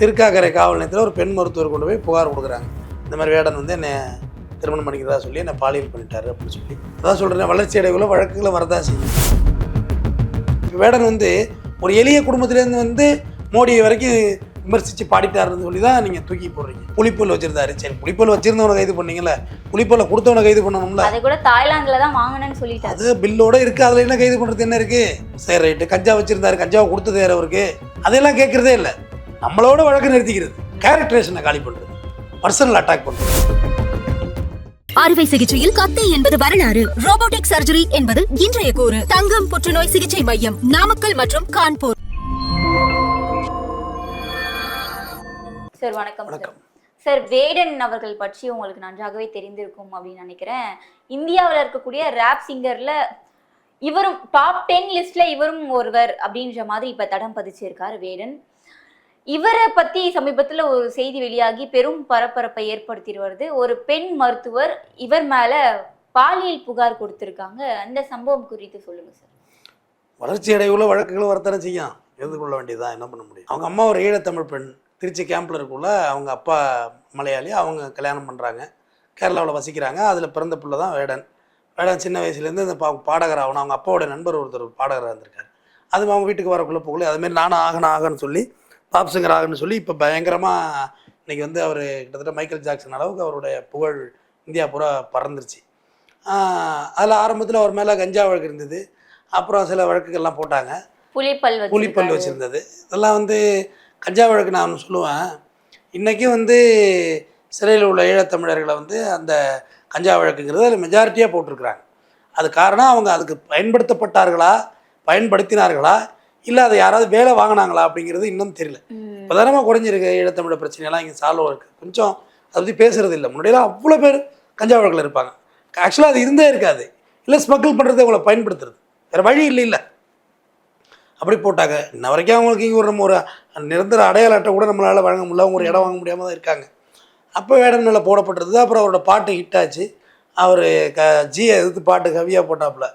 திருக்காக்கரை காவல் நிலையத்தில் ஒரு பெண் மருத்துவர் கொண்டு போய் புகார் கொடுக்குறாங்க. இந்த மாதிரி வேடன் வந்து என்னை திருமணம் பண்ணிக்கிறதா சொல்லி என்னை பாலியல் பண்ணிட்டாரு அப்படின்னு சொல்லி. அதான் சொல்கிறேன் வளர்ச்சி அடைவுல வழக்குகளை வரதான் செய்யும் இப்ப வேடன் வந்து ஒரு எளிய குடும்பத்திலேருந்து வந்து மோடியை வரைக்கும் விமர்சித்து பாடிட்டாருன்னு சொல்லி தான் நீங்கள் தூக்கி போடுறீங்க. புலிப்பல் வச்சிருந்தாரு. சரி புலிப்பல் வச்சிருந்தவனை கைது பண்ணீங்கல்ல. புலிப்பல்ல கொடுத்தவனை கைது பண்ணணும்ல. அதை கூட தாய்லாந்துல தான் வாங்கினேன்னு சொல்லிட்டாரு. அது பில்லோட இருக்கு. அதுல என்ன கைது பண்றது என்ன இருக்கு? சரி ரைட்டு. கஞ்சா வச்சிருந்தாரு. கஞ்சாவை கொடுத்தது யார் அவருக்கு? அதெல்லாம் கேட்கறதே இல்லை. நம்மளோட வழக்கு நிறுத்திக்கிறது. கேரக்டரேஷனை காலி பண்றது. பர்சனல் அட்டாக் பண்றது. அறுவை சிகிச்சையில் கத்தி என்பது வரலாறு. ரோபோட்டிக் சர்ஜரி என்பது இன்றைய கூறு. தங்கம் புற்றுநோய் சிகிச்சை மையம் நாமக்கல் மற்றும் கான்பூர். சார் வணக்கம் சார். வணக்கம். சார் வேடன் அவர்கள் பற்றி உங்களுக்கு நன்றாகவே தெரிந்திருக்கும் அப்படின்னு நினைக்கிறேன். இந்தியாவில் இருக்கக்கூடிய ரேப் சிங்கர்ல இவரும் டாப் டென் லிஸ்ட்ல இவரும் ஒருவர் அப்படின்ற மாதிரி இப்ப தடம் பதிச்சிருக்காரு வேடன். இவரை பத்தி சமீபத்துல ஒரு செய்தி வெளியாகி பெரும் பரபரப்பை ஏற்படுத்தி வருது ஒரு பெண் மருத்துவர் இவர் மேல பாலியல் புகார் கொடுத்திருக்காங்க. அந்த சம்பவம் குறித்து சொல்லுங்க சார். வளர்ச்சி அடைவுல வழக்குகள் வரத்தனை செய்யும். எதிர்கொள்ள வேண்டியதுதான். என்ன பண்ண முடியும்? அவங்க அம்மா ஒரு ஈழத்தமிழ் பெண். திருச்சி கேம்பில் இருக்குள்ள அவங்க அப்பா மலையாளி. அவங்க கல்யாணம் பண்ணுறாங்க கேரளாவில் வசிக்கிறாங்க. அதில் பிறந்த பிள்ளை தான் வேடன். வேடன் சின்ன வயசுலேருந்து இந்த பா பாடகர் ஆகணும். அவங்க அப்பாவோட நண்பர் ஒருத்தர் பாடகராக இருந்திருக்காரு. அது அவங்க வீட்டுக்கு வரக்குள்ளே போகல அதுமாரி நானும் ஆகணும் ஆகணும்னு சொல்லி பாப் சிங்கர் ஆகணும்னு சொல்லி இப்போ பயங்கரமாக இன்னைக்கு வந்து அவர் கிட்டத்தட்ட மைக்கேல் ஜாக்சன் அளவுக்கு அவருடைய புகழ் இந்தியா பூரா பறந்துருச்சு. அதில் ஆரம்பத்தில் அவர் மேலே கஞ்சா வழக்கு இருந்தது. அப்புறம் சில வழக்குகள்லாம் போட்டாங்க. புலிப்பல் புலிப்பல். வச்சுருந்தது. இதெல்லாம் வந்து கஞ்சா வழக்கு நான் ஒன்று சொல்லுவேன். இன்றைக்கும் வந்து சிறையில் உள்ள ஈழத்தமிழர்களை வந்து அந்த கஞ்சா வழக்குங்கிறது அதில் மெஜாரிட்டியாக போட்டிருக்கிறாங்க. அது காரணம் அவங்க அதுக்கு பயன்படுத்தப்பட்டார்களா? பயன்படுத்தினார்களா? இல்லை அதை யாராவது வேலை வாங்கினாங்களா அப்படிங்கிறது இன்னும் தெரியல. பிரதானமாக குறைஞ்சிருக்கு ஈழத்தமிழர் பிரச்சனையெல்லாம் இங்கே சால்வ் இருக்குது கொஞ்சம் அதை பற்றி பேசுறது இல்லை. முன்னாடியெல்லாம் அவ்வளோ பேர் கஞ்சா வழக்கில் இருப்பாங்க. ஆக்சுவலாக அது இருந்தே இருக்காது. இல்லை ஸ்மக்கிள் பண்ணுறது அவங்கள பயன்படுத்துறது. வேறு வழி இல்லை இல்லை. அப்படி போட்டாங்க. இன்ன வரைக்கும் அவங்களுக்கு இங்கே ஒரு நம்ம ஒரு நிரந்தர அடையாள அட்டை கூட நம்மளால் வழங்க முடியல. அவங்க ஒரு இடம் வாங்க முடியாமல் தான் இருக்காங்க. அப்போ வேடம் மேலே போடப்பட்டிருந்தது. அப்புறம் அவரோட பாட்டு ஹிட் ஆச்சு. அவர் க ஜியை எதிர்த்து பாட்டு கவியாக போட்டாப்புல.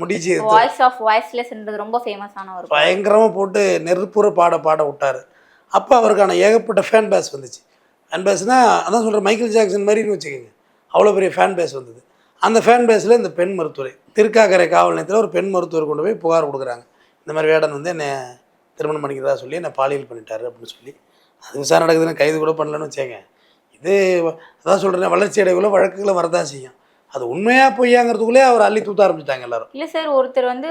முடிச்சு வாய்ஸ் ஆஃப் வாய்ஸ்லெஸ்ன்றது ரொம்ப ஃபேமஸான ஒரு பயங்கரமாக போட்டு நெருப்புற பாட பாட விட்டார். அப்போ அவருக்கான ஏகப்பட்ட ஃபேன் பேஸ் வந்துச்சு. ஃபேன் பேஸ்னால் அதான் சொல்கிறேன் மைக்கேல் ஜாக்சன் மாதிரின்னு வச்சுக்கோங்க. அவ்வளோ பெரிய ஃபேன் பேஸ் வந்தது. அந்த ஃபேன் பேஸில் இந்த பெண் மருத்துவர் திருக்காக்கரை காவல் நிலையத்தில் ஒரு பெண் மருத்துவர் கொண்டு போய் புகார் கொடுக்குறாங்க. இந்த மாதிரி வேடன் வந்து என்னை திருமணம் பண்ணிக்கிறதா சொல்லி என்னை பாலியல் பண்ணிட்டாரு அப்படின்னு சொல்லி. அது விசாரணை நடக்குதுன்னு கைது கூட பண்ணலன்னு வச்சேங்க இது அதான் சொல்கிறேன் வளர்ச்சி அடைவுல வழக்குகளை வரதான் செய்யும். அது உண்மையாக பொய்யாங்கிறதுக்குள்ளே அவர் அள்ளி தூத்த ஆரம்பிச்சிட்டாங்க எல்லாரும். இல்ல சார் ஒருத்தர் வந்து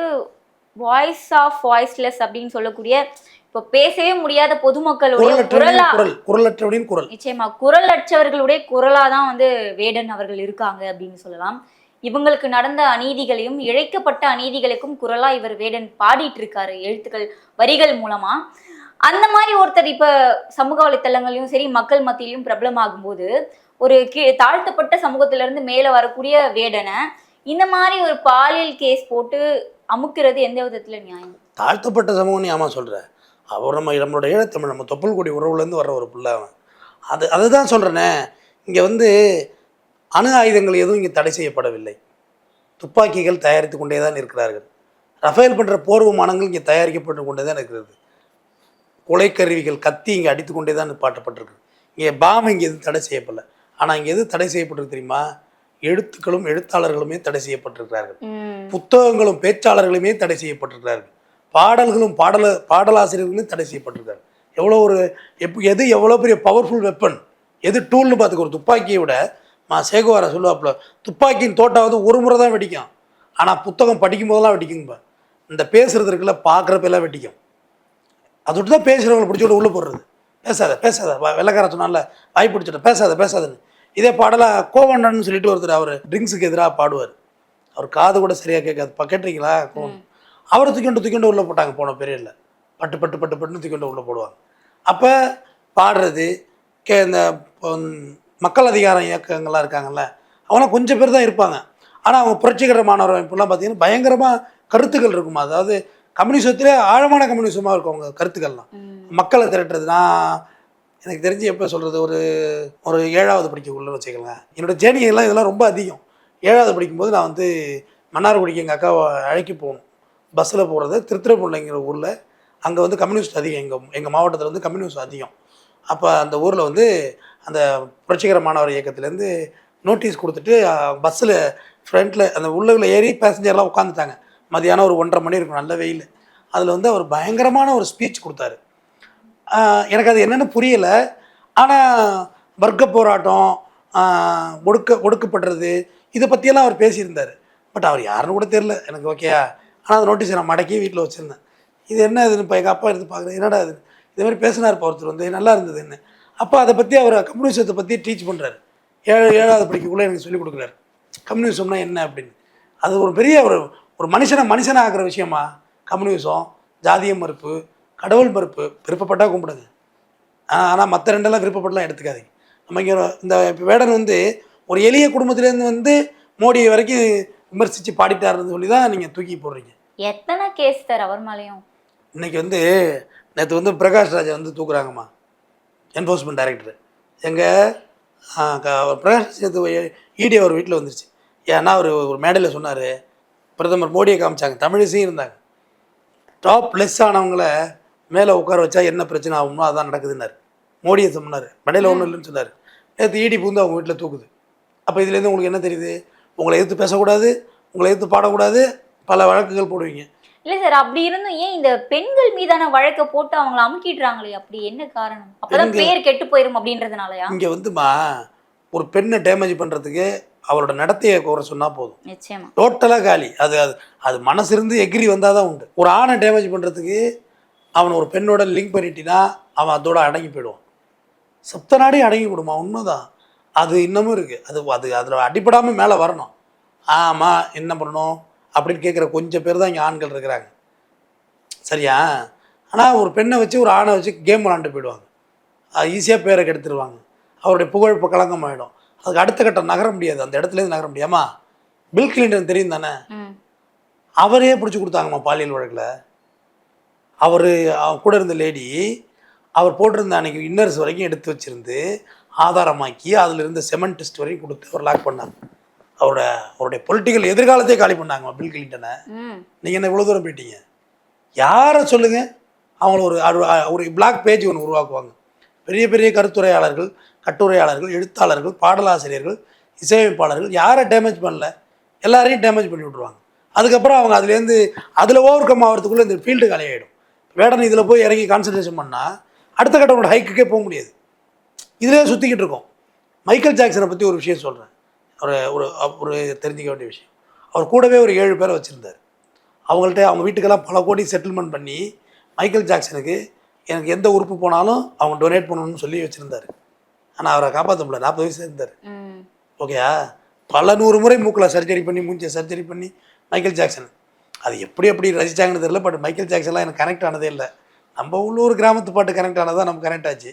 வாய்ஸ் ஆஃப் வாய்ஸ்லெஸ் அப்படின்னு சொல்லக்கூடிய இப்போ பேசவே முடியாத பொதுமக்களுடைய குரலா குரல் குரலற்றவனின் குரல் நிச்சயமா குரலற்றவர்களுடைய குரலா தான் வந்து வேடன் அவர்கள் இருக்காங்க அப்படின்னு சொல்லலாம். இவங்களுக்கு நடந்த அநீதிகளையும் இழைக்கப்பட்ட அநீதிகளுக்கும் குரலா இவர் வேடன் பாடிட்டு இருக்காரு எழுத்துக்கள் வரிகள் மூலமா. அந்த மாதிரி ஒருத்தர் இப்ப சமூக வலைத்தளங்களையும் சரி மக்கள் மத்தியிலும் பிரபலமாகும் போது ஒரு கீ தாழ்த்தப்பட்ட சமூகத்துல இருந்து மேல வரக்கூடிய வேடனை இந்த மாதிரி ஒரு பாலியல் கேஸ் போட்டு அமுக்கிறது எந்த விதத்துல நியாயம்? தாழ்த்தப்பட்ட சமூகம் நீ ஆமாம் சொல்கிற அவர் நம்ம நம்மளோட ஈழத்தமிழ் நம்ம தொப்புள் கொடி உறவுலேருந்து வர்ற ஒரு பிள்ளை அவன். அது அதுதான் சொல்கிறேனே இங்கே வந்து அணு ஆயுதங்கள் எதுவும் இங்கே தடை செய்யப்படவில்லை. துப்பாக்கிகள் தயாரித்து கொண்டே தான் இருக்கிறார்கள். ரஃபேல் பண்ணுற போர் விமானங்கள் இங்கே தயாரிக்கப்பட்டு கொண்டே தான் இருக்கிறது. கொலைக்கருவிகள் கத்தி இங்கே அடித்து கொண்டே தான் நிப்பாட்டப்பட்டிருக்கு. இங்கே பாம் இங்கே எதுவும் தடை செய்யப்படல. ஆனால் இங்கே எது தடை செய்யப்பட்டிருக்கு தெரியுமா? எழுத்துக்களும் எழுத்தாளர்களுமே தடை செய்யப்பட்டிருக்கிறார்கள். புத்தகங்களும் பேச்சாளர்களுமே தடை செய்யப்பட்டிருக்கிறார்கள். பாடல்களும் பாடல பாடலாசிரியர்களும் தடை செய்யப்பட்டிருக்காரு எவ்வளோ ஒரு எப் எது எவ்வளோ பெரிய பவர்ஃபுல் வெப்பன் எது டூல்னு பார்த்துக்க ஒரு துப்பாக்கியை விட மா சேகுவாரா சொல்லுவாப்புல துப்பாக்கியின் தோட்டா வந்து ஒரு முறை தான் வெடிக்கும். ஆனால் புத்தகம் படிக்கும் போதெல்லாம் வெடிக்குங்க இந்த பேசுறது இருக்குல்ல பார்க்குறப்பெல்லாம் வெடிக்கும். அதை விட்டு தான் பேசுகிறவங்களை பிடிச்சி விட்டு உள்ளே போடுறது. பேசாத பேசாத வெள்ளைக்கார சொன்னால வாய் பிடிச்சிட்ட பேசாத பேசாதன்னு. இதே பாடலாக கோவண்ணன் சொல்லிட்டு ஒருத்தர் அவர் ட்ரிங்க்ஸுக்கு எதிராக பாடுவார். அவர் காது கூட சரியாக கேட்காது. பா கேட்டிருக்கீங்களா? கோவன் அவரை தூக்கிண்டு தூக்கிண்டு உள்ளே போட்டாங்க போன பீரியடில் பட்டு பட்டு பட்டு பட்டுன்னு தூக்கிண்டு உள்ளே போடுவாங்க. அப்போ பாடுறது கே இந்த மக்கள் அதிகார இயக்கங்கள்லாம் இருக்காங்கல்ல அவங்களாம் கொஞ்சம் பேர் தான் இருப்பாங்க. ஆனால் அவங்க புரட்சிகர மாணவர் அமைப்புலாம் பார்த்தீங்கன்னா பயங்கரமாக கருத்துக்கள் இருக்குமா? அதாவது கம்யூனிசத்திலே ஆழமான கம்யூனிசமாக இருக்கும் அவங்க கருத்துக்கள்லாம். மக்களை திரட்டுறது நான் எனக்கு தெரிஞ்சு எப்போ சொல்கிறது ஒரு ஒரு ஏழாவது படிக்கக்குள்ளே வச்சுக்கலாம் என்னோட ஜேர்னியெல்லாம் இதெல்லாம் ரொம்ப அதிகம். ஏழாவது படிக்கும்போது நான் வந்து மன்னார்குடிக்கு எங்கள் அக்காவை அழைக்க போகணும். பஸ்ஸில் போகிறது திருத்துறைப்பூண்டிங்கிற ஊரில். அங்கே வந்து கம்யூனிஸ்ட் அதிகம். எங்கள் எங்கள் மாவட்டத்தில் வந்து கம்யூனிஸ்ட் அதிகம். அப்போ அந்த ஊரில் வந்து அந்த புரட்சிகர மாணவர் இயக்கத்துலேருந்து நோட்டீஸ் கொடுத்துட்டு பஸ்ஸில் ஃப்ரண்ட்டில் அந்த உள்ளவில் ஏறி பேசஞ்சர்லாம் உட்காந்துட்டாங்க. மதியானம் ஒரு ஒன்றரை மணி இருக்கும். நல்ல வெயில். அதில் வந்து அவர் பயங்கரமான ஒரு ஸ்பீச் கொடுத்தாரு. எனக்கு அது என்னென்னு புரியலை. ஆனால் வர்க்க போராட்டம் ஒடுக்க ஒடுக்கப்படுறது இதை பற்றியெல்லாம் அவர் பேசியிருந்தார். பட் அவர் யாருன்னு கூட தெரில எனக்கு ஓகேயா ஆனால் அந்த நோட்டீஸ் நான் மடக்கி வீட்டில் வச்சுருந்தேன். இது என்ன இதுன்னு இப்போ எங்கள் அப்பா எடுத்து பார்க்குறேன் என்னடா இது? இதுமாதிரி பேசினார் இப்போ ஒருத்தர் வந்து. நல்லா இருந்தது என்ன? அப்போ அதை பற்றி அவர் கம்யூனிசத்தை பற்றி டீச் பண்ணுறாரு ஏழு ஏழாவது படிக்கக்குள்ளே எனக்கு சொல்லிக் கொடுக்குறாரு. கம்யூனிசம்னா என்ன அப்படின்னு. அது ஒரு பெரிய ஒரு ஒரு மனுஷனை மனுஷனை ஆகிற விஷயமா? கம்யூனிசம் ஜாதிய மறுப்பு கடவுள் மறுப்பு விருப்பப்பட்டால் கும்பிடுங்க ஆனால் மற்ற ரெண்டெல்லாம் விருப்பப்படலாம் எடுத்துக்காதீங்க. நம்ம இங்கே இந்த இப்ப வேடன் வந்து ஒரு எளிய குடும்பத்துலேருந்து வந்து மோடி வரைக்கும் விமர்சித்து பாடிட்டாருன்னு சொல்லி தான் நீங்கள் தூக்கி போடுறீங்க. எத்தனை கேஸ் சார் அவர் மேலேயும்? இன்னைக்கு வந்து நேற்று வந்து பிரகாஷ் ராஜா வந்து தூக்குறாங்கம்மா என்ஃபோர்ஸ்மெண்ட் டைரக்டர் எங்கள் பிரகாஷ் இடி அவர் வீட்டில் வந்துருச்சு. ஏன்னா அவர் ஒரு மேடையில் சொன்னார் பிரதமர் மோடியை காமிச்சாங்க தமிழிசையும் இருந்தாங்க. டாப் லெஸ் ஆனவங்கள மேலே உட்கார வச்சா என்ன பிரச்சனை ஆகுமோ அதான் நடக்குதுன்னாரு. மோடியை சொன்னார். மடையில் ஒன்றும் இல்லைன்னு சொன்னார். நேற்று ஈடி பூந்து அவங்க வீட்டில் தூக்குது. அப்போ இதுலேருந்து உங்களுக்கு என்ன தெரியுது? உங்களை எதிர்த்து பேசக்கூடாது உங்களை எதிர்த்து பாடக்கூடாது பல வழக்குகள் போடுவீங்க. இல்ல சார் அப்படி இருந்தும் ஏன் இந்த பெண்கள் மீதான வழக்க போட்டு அவங்கள அமுக்கிடுறாங்களே? அப்படி என்ன காரணம்? அப்பதான் பேர் கெட்டு போயிரும் அப்படின்றதுனாலயா? இங்கே வந்துமா ஒரு பெண்ணை டேமேஜ் பண்ணுறதுக்கு அவரோட நடத்தையை குறை சொன்னால் போதும். நிச்சயமா. டோட்டலாக காலி. அது அது அது மனசு இருந்து எக்ரி வந்தால் தான் உண்டு. ஒரு ஆணை டேமேஜ் பண்ணுறதுக்கு அவன் ஒரு பெண்ணோட லிங்க் பண்ணிட்டினா அவன் அதோட அடங்கி போயிடுவான். சப்த நாடே அடங்கி விடுமா உண்மைதான். அது இன்னமும் இருக்குது அது அது அதில் அடிப்படாமல் மேலே வரணும். ஆமாம் என்ன பண்ணணும்? அப்படின்னு கேட்குற கொஞ்சம் பேர் தான் இங்கே ஆண்கள் இருக்கிறாங்க. சரியா? ஆனால் ஒரு பெண்ணை வச்சு ஒரு ஆணை வச்சு கேம் விளாண்டு போயிடுவாங்க. அது ஈஸியாக பேரை கெடுத்துருவாங்க. அவருடைய புகழ் இப்போ களங்கம் ஆகிடும் அதுக்கு அடுத்த கட்டம் நகர முடியாது. அந்த இடத்துலேருந்து நகர முடியாமா? பில் கிளின்டன் தெரியும் தானே? அவரே பிடிச்சி கொடுத்தாங்கம்மா பாலியல் வழக்கில். அவர் கூட இருந்த லேடி அவர் போட்டிருந்த அன்னைக்கு இன்னர்ஸ் வரைக்கும் எடுத்து வச்சிருந்து ஆதாரமாக்கி அதில் இருந்த செமன் டெஸ்ட் வரைக்கும் கொடுத்து அவர் லாக் பண்ணாங்க அவரோட அவருடைய பொலிட்டிக்கல் எதிர்காலத்தையே காலி பண்ணாங்க பில் கிளின்டனை. நீங்கள் என்ன இவ்வளோ தூரம் போயிட்டீங்க? யாரை சொல்லுங்கள் அவங்கள ஒரு ஒரு பிளாக் பேஜ் ஒன்று உருவாக்குவாங்க. பெரிய பெரிய கருத்துரையாளர்கள் கட்டுரையாளர்கள் எழுத்தாளர்கள் பாடலாசிரியர்கள் இசையமைப்பாளர்கள் யாரை டேமேஜ் பண்ணல? எல்லாரையும் டேமேஜ் பண்ணி விட்ருவாங்க அதுக்கப்புறம் அவங்க அதுலேருந்து அதில் ஓவர் கம் ஆகிறதுக்குள்ளே இந்த ஃபீல்டு காலியாகிடும் வேடன் இதில் போய் இறங்கி கான்சன்ட்ரேஷன் பண்ணால் அடுத்த கட்டோட ஹைக்குக்கே போக முடியாது. இதிலே சுற்றிக்கிட்டு இருக்கோம். மைக்கேல் ஜாக்சனை பற்றி ஒரு விஷயம் சொல்கிறேன் ஒரு ஒரு ஒரு தெரிஞ்சுக்க வேண்டிய விஷயம். அவர் கூடவே ஒரு ஏழு பேரை வச்சுருந்தார். அவங்கள்ட்ட அவங்க வீட்டுக்கெல்லாம் பல கோடி செட்டில்மெண்ட் பண்ணி மைக்கேல் ஜாக்சனுக்கு எனக்கு எந்த உறுப்பு போனாலும் அவங்க டொனேட் பண்ணணும்னு சொல்லி வச்சுருந்தாரு. ஆனால் அவரை காப்பாற்ற முடியல. நாற்பது வயசு இருந்தார். ஓகேயா? பல நூறு முறை மூக்கில் சர்ஜரி பண்ணி மூஞ்சியை சர்ஜரி பண்ணி மைக்கேல் ஜாக்சன் அது எப்படி எப்படி ரசித்தாங்கன்னு தெரியல பட் மைக்கேல் ஜாக்சன்லாம் எனக்கு கனெக்ட் ஆனதே இல்லை. நம்ம உள்ளூர் கிராமத்து பாட்டு கனெக்ட் ஆனதா நம்ம கனெக்ட் ஆச்சு.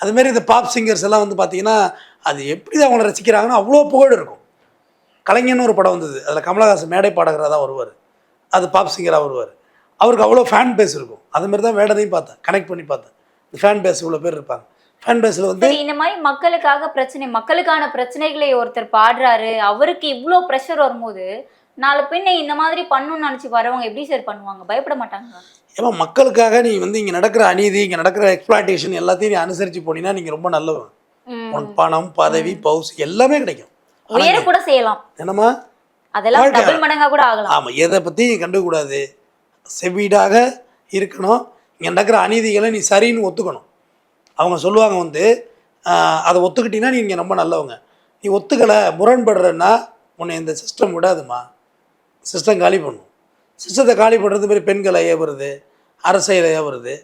அதுமாரி இந்த பாப் சிங்கர்ஸ் எல்லாம் வந்து பார்த்தீங்கன்னா அது எப்படி அவங்கள ரசிக்கிறாங்கன்னா அவ்வளோ புகழ் இருக்கும். கலைஞன் ஒரு படம் வந்தது. அதில் கமலஹாசன் மேடை பாடகராக தான் வருவார். அது பாப் சிங்கராக வருவார். அவருக்கு அவ்வளோ ஃபேன் பேஸ் இருக்கும். அதுமாரி தான் வேடனையும் பார்த்தேன். கனெக்ட் பண்ணி பார்த்தேன். இந்த ஃபேன் பேஸ் இவ்வளோ பேர் இருப்பாங்க. ஃபேன் பேஸில் வந்து இந்த மாதிரி மக்களுக்காக பிரச்சனை மக்களுக்கான பிரச்சனைகளை ஒருத்தர் பாடுறாரு அவருக்கு இவ்வளோ ப்ரெஷர் வரும்போது நாலு பெண்ணை இந்த மாதிரி பண்ணணும்னு நினைச்சு வரவங்க எப்படி சார் பண்ணுவாங்க? பயப்பட மாட்டாங்க ஏமா மக்களுக்காக நீ வந்து இங்கே நடக்கிற அநீதி இங்கே நடக்கிற எக்ஸ்பிளாட்டேஷன் எல்லாத்தையும் நீ அனுசரித்து போனீங்கன்னா நீங்கள் ரொம்ப நல்லவன். உனக்கு பணம் பதவி பவுஸ் எல்லாமே கிடைக்கும். உயர கூட செய்யலாம். என்னம்மா? அதெல்லாம். டபுள் மடங்கா கூட ஆகலாம். ஆமாம் எதை பற்றியும் கண்டுக்கூடாது செவீடாக இருக்கணும். இங்கே நடக்கிற அநீதிகளை நீ சரின்னு ஒத்துக்கணும். அவங்க சொல்லுவாங்க வந்து அதை ஒத்துக்கிட்டீங்கன்னா நீங்கள் ரொம்ப நல்லவங்க. நீ ஒத்துக்கலை முரண்படுறன்னா உன்னை இந்த சிஸ்டம் விடாதுமா சிஸ்டம் காலி பண்ணும். சிஸ்டத்தை காலி பண்ணுறது மாதிரி பெண்களை ஏவுறது அரசியலை ஏவுறது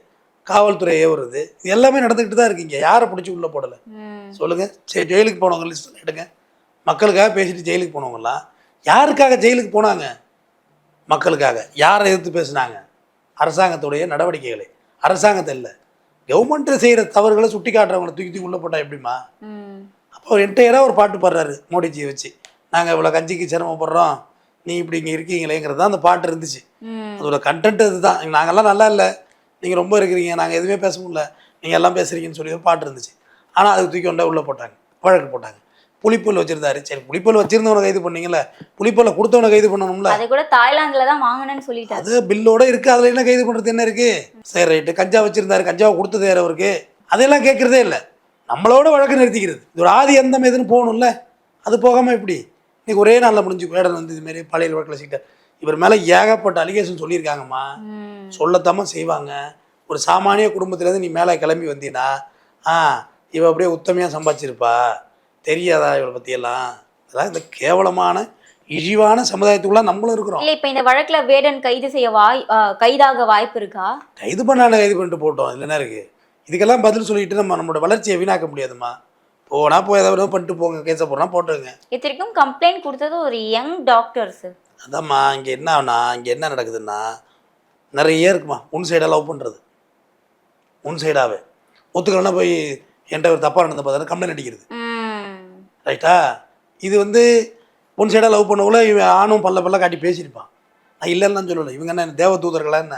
காவல்துறை ஏவுறது இது எல்லாமே நடந்துக்கிட்டு தான் இருக்கீங்க யாரை பிடிச்சி உள்ளே போடலை. சொல்லுங்கள் ஜெயிலுக்கு போனவங்க லிஸ்ட்டில் எடுங்க. மக்களுக்காக பேசிட்டு ஜெயிலுக்கு போனவங்களாம் யாருக்காக ஜெயிலுக்கு போனாங்க? மக்களுக்காக. யாரை எதிர்த்து பேசுனாங்க? அரசாங்கத்துடைய நடவடிக்கைகளை. அரசாங்கத்தை இல்லை. கவர்மெண்ட்டு செய்கிற தவறுகளை சுட்டி காட்டுறவங்களை தூக்கி தூக்கி உள்ளே போட்டால் எப்படிம்மா? ம். அப்போ என்டையராக ஒரு பாட்டு பாடுறாரு மோடிஜியை வச்சு. நாங்கள் இவ்வளோ கஞ்சிக்கு சிரமப்படுறோம். நீ இப்படி இங்கே இருக்கீங்களேங்கிறது தான் அந்த பாட்டு இருந்துச்சு. அதோட கண்டென்ட் இதுதான் நாங்கெல்லாம் நல்லா இல்லை. நீங்கள் ரொம்ப இருக்கிறீங்க. நாங்கள் எதுவுமே பேச முடியல. நீங்கள் எல்லாம் பேசுகிறீங்கன்னு சொல்லி ஒரு பாட்டு இருந்துச்சு. ஆனால் அதுக்கு தூக்கி கொண்டா உள்ளே போட்டாங்க. வழக்கு போட்டாங்க. புலிப்பல் வச்சுருந்தாரு. சரி புலிப்பல் வச்சிருந்தவனை கைது பண்ணீங்கல்ல. புலிப்பல்ல கொடுத்தவனை கைது பண்ணணும்ல. அது கூட தாய்லாந்துல தான் வாங்கினேன்னு சொல்லிட்டாரு அது பில்லோட இருக்குது அதில் என்ன கைது பண்ணுறது என்ன இருக்குது சரி ரைட்டு. கஞ்சா வச்சுருந்தாரு. கஞ்சாவை கொடுத்தது யார் அவருக்கு? அதெல்லாம் கேட்குறதே இல்லை. நம்மளோட வழக்கு நிறுத்திக்கிறது. இது ஒரு ஆதி எந்தம் எதுன்னு போகணும்ல. அது போகாமல் எப்படி? இன்னைக்கு ஒரே நாளில் முடிஞ்சு வேடன் வந்து இதுமாரி பழைய வழக்கில் சீட்டை. இவர் மேலே ஏகப்பட்ட அலிகேஷன் சொல்லியிருக்காங்கம்மா. சொல்லத்தாம செய்வாங்க. ஒரு சாமானிய குடும்பத்துலேருந்து நீ மேலே கிளம்பி வந்தீன்னா ஆ இவ அப்படியே உத்தமையாக சம்பாதிச்சிருப்பா. தெரியாதா இவளை பற்றியெல்லாம் அதெல்லாம் இந்த கேவலமான இழிவான சமுதாயத்துக்குள்ள நம்மளும் இருக்கிறோம். இல்ல இப்ப இந்த வழக்குல வேடன் கைது செய்ய வாய் கைதாக வாய்ப்பு இருக்கா? கைது பண்ணால கைது பண்ணிட்டு போட்டோம். இதுல என்ன இருக்கு? இதுக்கெல்லாம் பதில் சொல்லிட்டு நம்ம நம்மளோட வளர்ச்சியை வீணாக்க முடியாதும்மா. போனா போய் ஏதாவது பண்ணிட்டு போங்க கேஸை போடுறா போட்டுருங்க. இத்தனைக்கும் கம்ப்ளைண்ட் கொடுத்தது ஒரு யங் டாக்டர் சார் அதாம்மா இங்கே என்னன்னா இங்கே என்ன நடக்குதுன்னா நிறைய இருக்குமா உன் சைடாக லவ் பண்ணுறது உன் சைடாகவே ஒத்துக்கலன்னா போய் என்கிட்ட ஒரு தப்பாக நடந்த பார்த்தா கம்ப்ளைண்ட் அடிக்கிறது. ரைட்டா இது வந்து உன் சைடாக லவ் பண்ணக்குள்ள இவன் ஆணும் பல்ல பல்ல காட்டி பேசியிருப்பான். நான் இல்லைன்னு சொல்லலை. இவங்க என்ன தேவ தூதர்களா என்ன?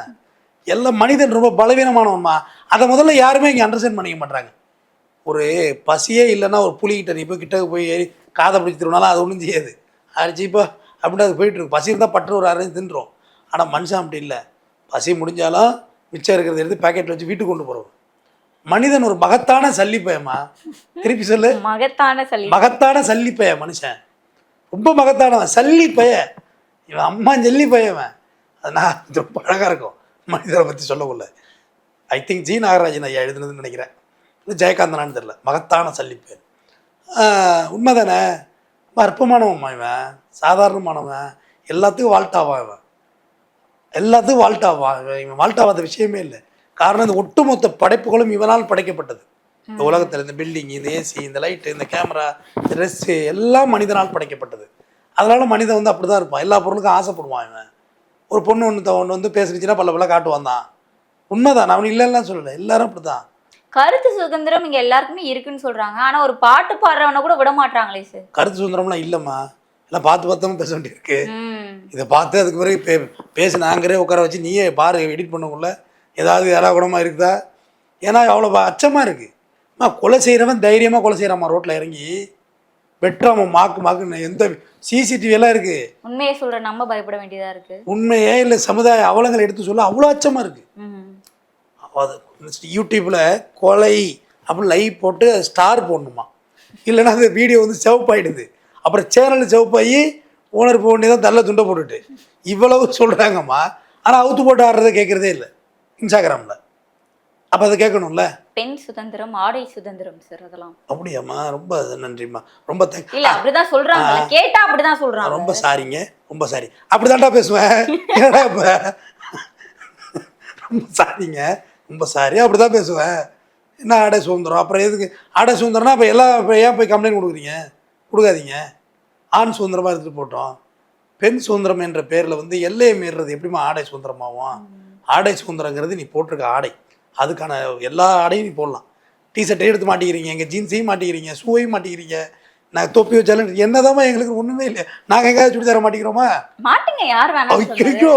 எல்லாம் மனிதன் ரொம்ப பலவீனமானவன்மா. அதை முதல்ல யாருமே இங்கே அண்டர்ஸ்டாண்ட் பண்ணிக்க மாட்டாங்க ஒரு பசியே இல்லைன்னா ஒரு புலிகிட்ட நீ போய் கிட்ட போய் ஏறி காதை பிடிச்சி திருவினாலும் அது ஒன்றும் செய்யாது. அடிச்சு இப்போ அப்படின்னு அது போயிட்டு இருக்கு. பசி இருந்தால் பற்று ஒரு அரைஞ்சு தின்றோம். ஆனால் மனுஷன் அப்படி இல்லை. பசி முடிஞ்சாலும் மிச்சம் இருக்கிறத எடுத்து பேக்கெட்டில் வச்சு வீட்டுக்கு கொண்டு போகிறோம் மனிதன் ஒரு மகத்தான சல்லிப்பயமா திருப்பி சொல்லு. மகத்தான சளி மகத்தான சல்லி பைய மனுஷன்? ரொம்ப மகத்தானவன். சல்லி பைய இவன் அம்மா ஜல்லி பையவன் அது நான் ரொம்ப அழகாக இருக்கும். மனிதரை பற்றி சொல்லக்குள்ள. ஐ திங்க் ஜி நாகராஜன் ஐயா எழுதுனதுன்னு நினைக்கிறேன். இது ஜெயகாந்தனான்னு தெரில மகத்தான சல்லி பையன் ஆஹ் உண்மைதானே? ரொம்ப அற்பமானவன்மா இவன். சாதாரணமானவன். எல்லாத்துக்கும் வாழ்ட்டாவான் இவன்? எல்லாத்துக்கும் வாழ்ட்டாவான் இவன் இவன் வாழ்ட்டாவாத விஷயமே இல்லை. காரணம் இந்த ஒட்டுமொத்த படைப்புகளும் இவனால் படைக்கப்பட்டது. இந்த உலகத்தில் இந்த பில்டிங் இந்த ஏசி இந்த லைட்டு இந்த கேமரா ட்ரெஸ்ஸு எல்லாம் மனிதனால் படைக்கப்பட்டது. அதனால மனிதன் வந்து அப்படி தான் இருப்பான். எல்லா பொருளுக்கும் ஆசைப்படுவான் இவன். ஒரு பொண்ணு ஒன்று ஒன்று வந்து பேசுனுச்சுன்னா பல்ல பல்ல காட்டுவான் தான். உண்மைதான். அவன் இல்லைன்னா சொல்லலை. எல்லாரும் அப்படி தான் கருத்து சுதந்திரம் இங்க எல்லாருக்குமே இருக்குன்னு சொல்றாங்க. ஆனா ஒரு பாட்டு பாடுறவன கூட விட மாட்டாங்களே சார் கருத்து சுதந்திரம்லாம் இல்லைம்மா. எல்லாம் பார்த்து பார்த்தாம பேச வேண்டியிருக்கு இதை பார்த்து அதுக்கு பிறகு பே பேசி நாங்களே உட்கார வச்சு நீயே பாரு எடிட் பண்ணக்குள்ள ஏதாவது ஏடாகுடமாக இருக்குதா? ஏன்னா அவ்வளோ அச்சமாக இருக்குது அம்மா கொலை செய்கிறவன் தைரியமாக கொலை செய்கிறாம்மா ரோட்டில் இறங்கி. வெட்டுறாம மாக்கு மாக்கு எந்த சிசிடிவி எல்லாம் இருக்குது உண்மையை சொல்ற நம்ம பயப்பட வேண்டியதா இருக்கு. உண்மையே இல்லை சமுதாய அவலங்களை எடுத்து சொல்ல அவ்வளோ அச்சமாக இருக்குது ம் அது யூடியூப்பில் கொலை அப்படின்னு லைவ் போட்டு ஸ்டார் போடணுமா? இல்லைன்னா அந்த வீடியோ வந்து செவப்பாயிடுது. அப்புறம் சேனல் செவப்பாகி ஓனர் போக வேண்டியதான் தள்ள துண்டை போட்டுட்டு. இவ்வளவு சொல்கிறாங்கம்மா ஆனால் அவுத்து போட்டு ஆடுறதை கேட்குறதே இல்லை. இன்ஸ்டாகிராமில். அப்போ அதை கேட்கணும்ல? பெண் சுதந்திரம் ஆடை சுதந்திரம் சார் அதெல்லாம். அப்படியாம்மா. ரொம்ப நன்றிம்மா. ரொம்ப இல்ல அப்படிதான் சொல்றாங்க கேட்டா அப்படிதான் சொல்றாங்க. ரொம்ப சாரிங்க. ரொம்ப சாரி. அப்படி பேசுவேன். ரொம்ப சாரிங்க. ரொம்ப சாரி அப்படி தான் பேசுவேன். என்ன ஆடை சுதந்திரம்? அப்புறம் எதுக்கு? ஆடை சுதந்திரம்னா அப்போ எல்லாம் இப்போ ஏன் போய் கம்ப்ளைண்ட் கொடுக்குறீங்க? கொடுக்காதீங்க. ஆண் சுதந்திரமாக எடுத்துகிட்டு போட்டோம். பெண் சுதந்திரம் என்ற பேரில் வந்து எல்லையை மீறுறது எப்படிம்மா ஆடை சுதந்திரமாகும்? ஆடை சுதந்திரங்கிறது நீ போட்டிருக்க ஆடை. அதுக்கான எல்லா ஆடையும் நீ போடலாம். டிஷர்ட்டை எடுத்து மாட்டிக்கிறீங்க எங்கள் ஜீன்ஸையும் மாட்டிக்கிறீங்க ஷூவையும் மாட்டிக்கிறீங்க. நான் தொப்பி வச்சாலும் என்னதாம்மா எங்களுக்கு ஒன்றுமே இல்லை. நாங்கள் எங்கேயாவது சுடிதார மாட்டிக்கிறோமா? மாட்டுங்க யார். ஐயோ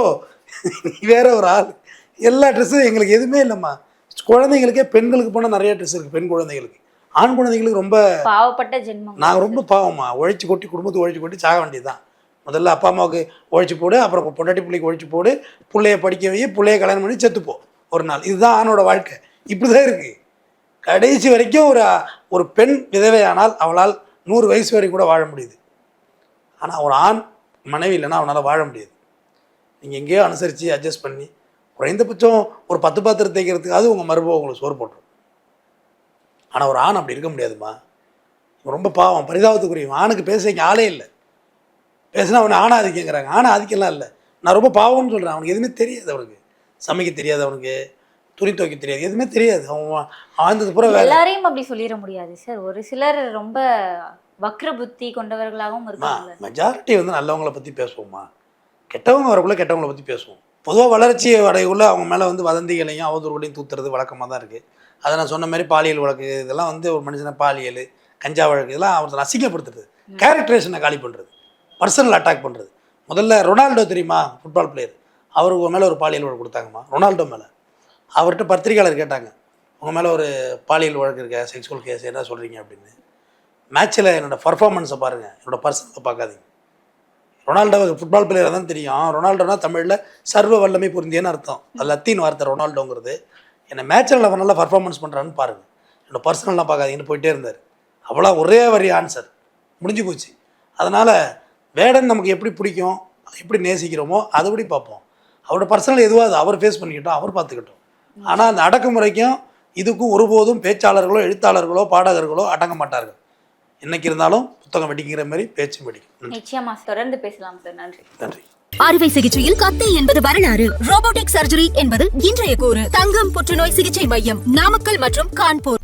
நீ வேற ஒரு ஆள். எல்லா ட்ரெஸ்ஸும் எங்களுக்கு எதுவுமே இல்லைம்மா. குழந்தைங்களுக்கே பெண்களுக்கு போனால் நிறைய ட்ரெஸ் இருக்குது பெண் குழந்தைகளுக்கு. ஆண் குழந்தைங்களுக்கு ரொம்ப பாவப்பட்ட ஜென்மம். நாங்கள் ரொம்ப பாவம்மா. உழைச்சி கொட்டி குடும்பத்தை உழைச்சி கொட்டி சாக வேண்டியதுதான். முதல்ல அப்பா அம்மாவுக்கு உழைச்சி போடு அப்புறம் பொண்டாட்டி பிள்ளைக்கு உழைச்சி போடு பிள்ளைய படிக்க வை பிள்ளைய கல்யாணம் பண்ணி செத்துப்போ ஒரு நாள். இதுதான் ஆணோட வாழ்க்கை. இப்படி தான் இருக்குது கடைசி வரைக்கும் ஒரு ஒரு பெண் விதவையானால் அவளால் நூறு வயசு வரை கூட வாழ முடியுது. ஆனால் ஒரு ஆண் மனைவி இல்லைன்னா அவனால் வாழ முடியாது. நீங்கள் எங்கேயோ அனுசரித்து அட்ஜஸ்ட் பண்ணி குறைந்தபட்சம் ஒரு பத்து பாத்திரம் தேய்க்கிறதுக்காவது உங்கள் மருமக உங்களுக்கு சோறு போட்டுரும். ஆனால் ஒரு ஆண் அப்படி இருக்க முடியாதும்மா இவன் ரொம்ப பாவம் பரிதாபத்துக்குரிய ஆணுக்கு பேச இங்கே ஆளே இல்லை. பேசினா அவனை ஆணா ஆதிக்கங்கிறாங்க ஆணா ஆதிக்கம்லாம் இல்லை. நான் ரொம்ப பாவம்னு சொல்கிறேன் அவனுக்கு எதுவுமே தெரியாது அவனுக்கு. சமைக்க தெரியாது அவனுக்கு. துணி துவைக்க தெரியாது. எதுவுமே தெரியாது. அவன் ஆழ்ந்தது பூரா எல்லாரையும் அப்படி சொல்லிட முடியாது சார். ஒரு சிலர் ரொம்ப வக்ர புத்தி கொண்டவர்களாகவும் இருக்காங்க மெஜாரிட்டி வந்து நல்லவங்கள பற்றி பேசுவோம்மா. கெட்டவங்க வரக்குள்ள கெட்டவங்கள பற்றி பேசுவோம். பொதுவாக வளர்ச்சி அடையுள்ள அவங்க மேலே வந்து வதந்திகளையும் அவதூறுகளையும் தூத்துறது வழக்கமாக தான் இருக்குது அதை நான் சொன்ன மாதிரி பாலியல் வழக்கு இதெல்லாம் வந்து ஒரு மனுஷனை பாலியல் கஞ்சா வழக்கு இதெல்லாம் அவரை அசிங்கப்படுத்துறது கேரக்டரேஷனை காலி பண்ணுறது பர்சனல் அட்டாக் பண்ணுறது முதல்ல ரொனால்டோ தெரியுமா? ஃபுட்பால் பிளேயர் அவருக்கு மேலே ஒரு பாலியல் வழக்கு கொடுத்தாங்கம்மா ரொனால்டோ மேலே. அவர்கிட்ட பத்திரிகையாளர் கேட்டாங்க உங்கள் மேலே ஒரு பாலியல் வழக்கு இருக்க? செக்ஸுவல் கேஸ் என்ன சொல்கிறீங்க அப்படின்னு. மேட்ச்சில் என்னோடய பர்ஃபார்மன்ஸை பாருங்கள் என்னோடய பர்சனத்தை பார்க்காதீங்க. ரொனால்டோ ஃபுட்பால் பிளேயராக தான் தெரியும். ரொனால்டோனா தமிழில் சர்வ வல்லமை பொருந்தியன்னு அர்த்தம். அது லத்தீன் வார்த்தை ரொனால்டோங்கிறது. என்னை மேட்சில் அவன் நல்லா பர்ஃபார்மன்ஸ் பண்ணுறான்னு பாருங்கள் என்னோட பர்சனல்லாம் பார்க்காதீங்கன்னு போயிட்டே இருந்தார். அவ்வளோ ஒரே வரி ஆன்சர் முடிஞ்சு போச்சு. அதனால் வேடன் நமக்கு எப்படி பிடிக்கும் எப்படி நேசிக்கிறோமோ அதுபடி பார்ப்போம். அவரோட பர்சனல் எதுவாக அது அவர் ஃபேஸ் பண்ணிக்கிட்டோம் அவர் பார்த்துக்கிட்டோம். ஆனால் அந்த அடக்குமுறைக்கும் இதுக்கும் ஒருபோதும் பேச்சாளர்களோ எழுத்தாளர்களோ பாடகர்களோ அடங்க மாட்டார்கள். என்னைக்கு இருந்தாலும் புத்தகம் வெடிக்கிற மாதிரி பேச்சும் வெடிக்கும். நிச்சயமா தொடர்ந்து பேசலாம் சார். நன்றி. நன்றி. அறுவை சிகிச்சையில் கத்தை என்பது வரலாறு. ரோபோட்டிக் சர்ஜரி என்பது இன்றைய கூறு. தங்கம் புற்றுநோய் சிகிச்சை மையம் நாமக்கல் மற்றும் கான்பூர்.